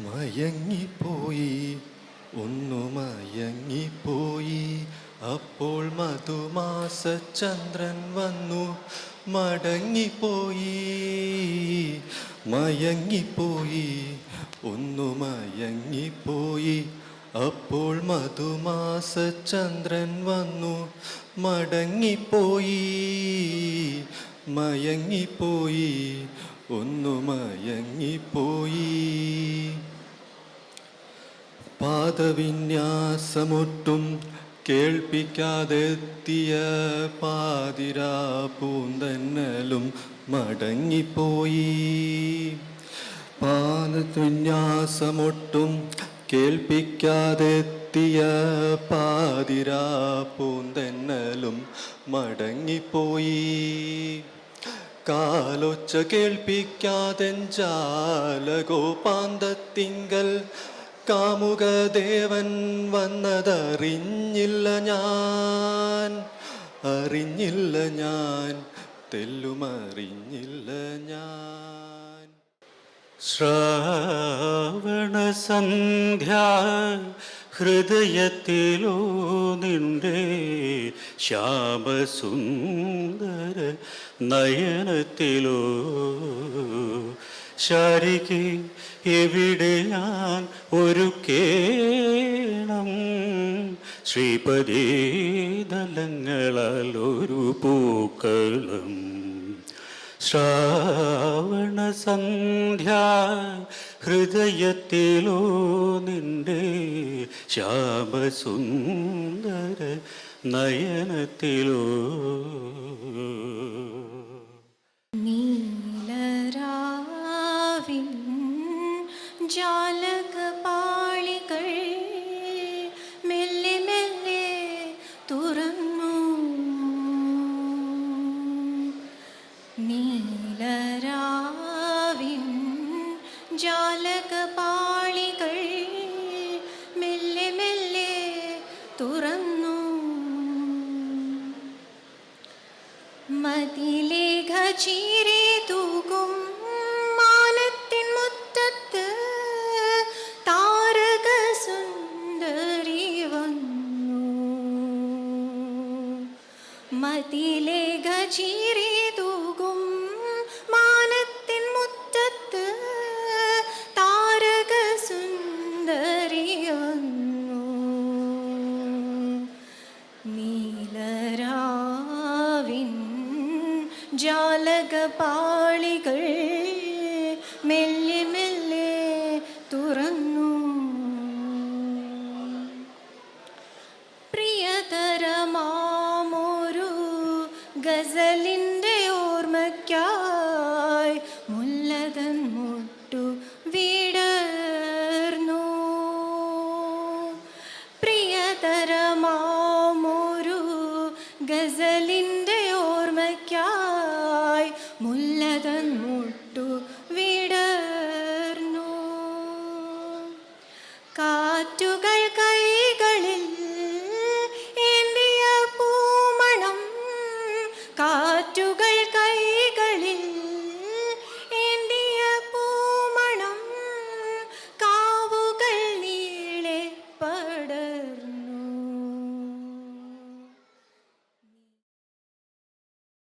മയങ്ങിപ്പോയി ഒന്നു മയങ്ങിപ്പോയി. അപ്പോൾ മധുമാസ ചന്ദ്രൻ വന്നു മടങ്ങിപ്പോയി. മയങ്ങിപ്പോയി ഒന്നു മയങ്ങിപ്പോയി. അപ്പോൾ മധുമാസ ചന്ദ്രൻ വന്നു മടങ്ങിപ്പോയി. മയങ്ങിപ്പോയി ഒന്നു മയങ്ങിപ്പോയി. പാദവിന്യാസമൊട്ടും കേൾപ്പിക്കാതെത്തിയ പാതിരാ പൂന്തന്നലും മടങ്ങിപ്പോയി. പാദവിന്യാസമൊട്ടും കേൾപ്പിക്കാതെത്തിയ പാതിരാ പൂന്തന്നലും മടങ്ങിപ്പോയി. കാലൊച്ച കേൾപ്പിക്കാതെഞ്ചാലഗോപാന്തത്തിങ്കൽ കാമുകദേവൻ വന്നതറിഞ്ഞില്ല ഞാൻ. അറിഞ്ഞില്ല ഞാൻ തെല്ലുമറിഞ്ഞില്ല ഞാൻ. ശ്രാവണ സന്ധ്യ ഹൃദയത്തിലോ നിന്റെ ശ്യാമസുന്ദര നയനത്തിലോ ശാരികെ എവിടെ ഞാൻ ഒരു കേണം? ശ്രീപദീതലങ്ങളാൽ ഒരു പൂക്കളം. ശ്രാവണ സന്ധ്യ ഹൃദയത്തിലോ നിന്റെ ശ്യാമസുന്ദര നയനത്തിലോ? ജാലകപാളികൾ മെല്ലെ മെല്ലെ തുറന്നു. നീലരാവിൻ ജാലകപാളികൾ മെല്ലെ മെല്ലെ തുറന്നു. മതിലേഖ ചീരി മതിലേഖ ചീരി തൂകും മാനത്തിൻ മുറ്റത്ത് താരക സുന്ദരി വന്നു നീലരാവിൻ ജാലകപാളികൾ മെല്ലെ ഗസലിന്റെ ഓർമ്മയ്ക്കായി മുല്ലതൻ മുട്ടു വീടർന്നു. പ്രിയതരമാമൊരു ഗസലിന്റെ ഓർമ്മയ്ക്കായി മുല്ലതൻ മുട്ടു വീടർന്നു. കാറ്റുകൾ